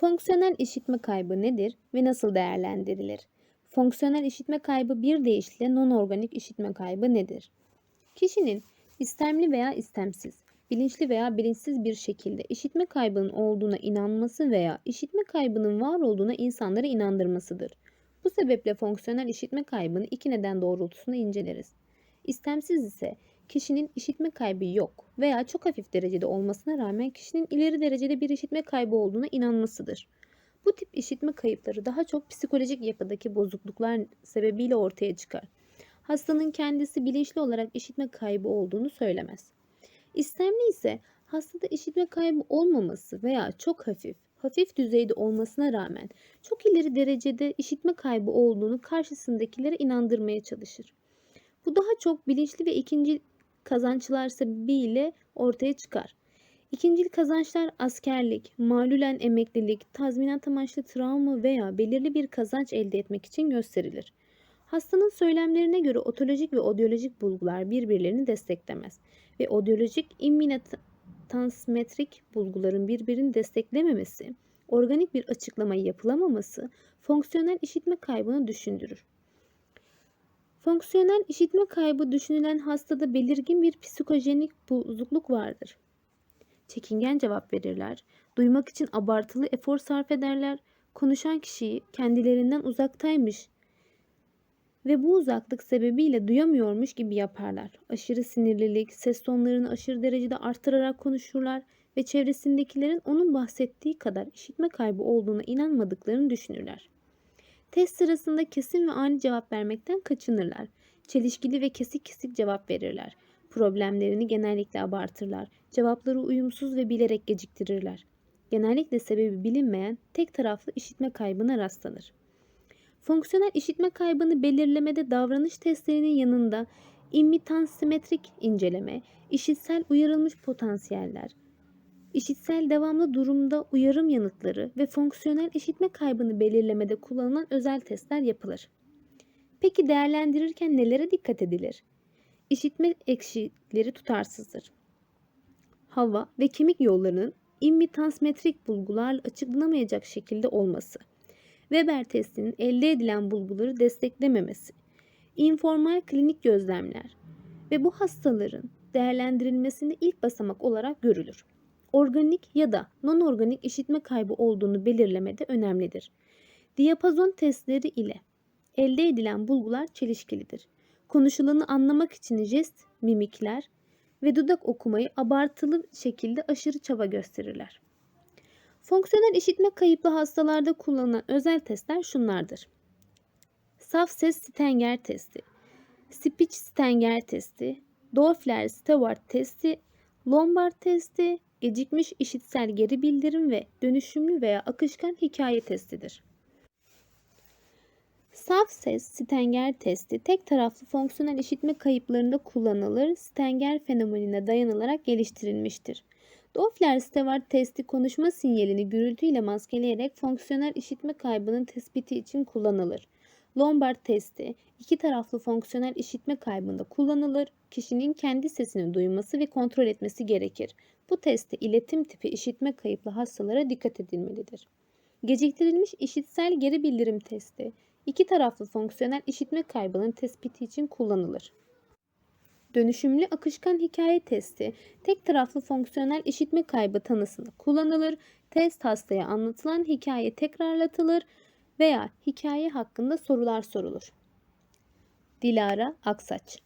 Fonksiyonel işitme kaybı nedir ve nasıl değerlendirilir? Fonksiyonel işitme kaybı bir deyişle non-organik işitme kaybı nedir? Kişinin istemli veya istemsiz, bilinçli veya bilinçsiz bir şekilde işitme kaybının olduğuna inanması veya işitme kaybının var olduğuna insanları inandırmasıdır. Bu sebeple fonksiyonel işitme kaybını iki neden doğrultusunda inceleriz. İstemsiz ise kişinin işitme kaybı yok veya çok hafif derecede olmasına rağmen kişinin ileri derecede bir işitme kaybı olduğuna inanmasıdır. Bu tip işitme kayıpları daha çok psikolojik yapıdaki bozukluklar sebebiyle ortaya çıkar. Hastanın kendisi bilinçli olarak işitme kaybı olduğunu söylemez. İstemli ise hastada işitme kaybı olmaması veya çok hafif, hafif düzeyde olmasına rağmen çok ileri derecede işitme kaybı olduğunu karşısındakilere inandırmaya çalışır. Bu daha çok bilinçli ve ikinci kazançlar sebebiyle ortaya çıkar. İkincil kazançlar askerlik, malulen emeklilik, tazminat amaçlı travma veya belirli bir kazanç elde etmek için gösterilir. Hastanın söylemlerine göre otolojik ve odyolojik bulgular birbirlerini desteklemez ve odyolojik immunotransmetrik bulguların birbirini desteklememesi, organik bir açıklama yapılamaması fonksiyonel işitme kaybını düşündürür. Fonksiyonel işitme kaybı düşünülen hastada belirgin bir psikojenik bozukluk vardır. Çekingen cevap verirler, duymak için abartılı efor sarf ederler, konuşan kişiyi kendilerinden uzaktaymış ve bu uzaklık sebebiyle duyamıyormuş gibi yaparlar. Aşırı sinirlilik, ses tonlarını aşırı derecede artırarak konuşurlar ve çevresindekilerin onun bahsettiği kadar işitme kaybı olduğuna inanmadıklarını düşünürler. Test sırasında kesin ve ani cevap vermekten kaçınırlar. Çelişkili ve kesik kesik cevap verirler. Problemlerini genellikle abartırlar. Cevapları uyumsuz ve bilerek geciktirirler. Genellikle sebebi bilinmeyen tek taraflı işitme kaybına rastlanır. Fonksiyonel işitme kaybını belirlemede davranış testlerinin yanında immitansimetrik inceleme, işitsel uyarılmış potansiyeller, işitsel devamlı durumda uyarım yanıtları ve fonksiyonel işitme kaybını belirlemede kullanılan özel testler yapılır. Peki değerlendirirken nelere dikkat edilir? İşitme eksikleri tutarsızdır. Hava ve kemik yollarının immitansimetrik bulgularla açıklanamayacak şekilde olması. Weber testinin elde edilen bulguları desteklememesi. informal klinik gözlemler ve bu hastaların değerlendirilmesinde ilk basamak olarak görülür organik ya da non-organik işitme kaybı olduğunu belirlemede önemlidir. Diyapazon testleri ile elde edilen bulgular çelişkilidir. Konuşulanı anlamak için jest, mimikler ve dudak okumayı abartılı şekilde aşırı çaba gösterirler. Fonksiyonel işitme kayıplı hastalarda kullanılan özel testler şunlardır. Saf ses Stenger testi, Speech Stenger testi, Doppler-Stewart testi, Lombard testi, gecikmiş işitsel geri bildirim ve dönüşümlü veya akışkan hikaye testidir. Saf ses Stenger testi tek taraflı fonksiyonel işitme kayıplarında kullanılır. Stenger fenomenine dayanılarak geliştirilmiştir. Doppler-Stewart testi konuşma sinyalini gürültüyle maskeleyerek fonksiyonel işitme kaybının tespiti için kullanılır. Lombard testi iki taraflı fonksiyonel işitme kaybında kullanılır. Kişinin kendi sesini duyması ve kontrol etmesi gerekir. Bu testte iletim tipi işitme kayıplı hastalara dikkat edilmelidir. Geciktirilmiş işitsel geri bildirim testi iki taraflı fonksiyonel işitme kaybının tespiti için kullanılır. Dönüşümlü akışkan hikaye testi tek taraflı fonksiyonel işitme kaybı tanısında kullanılır. Test hastaya anlatılan hikaye tekrarlatılır veya hikaye hakkında sorular sorulur. Dilara Aksaç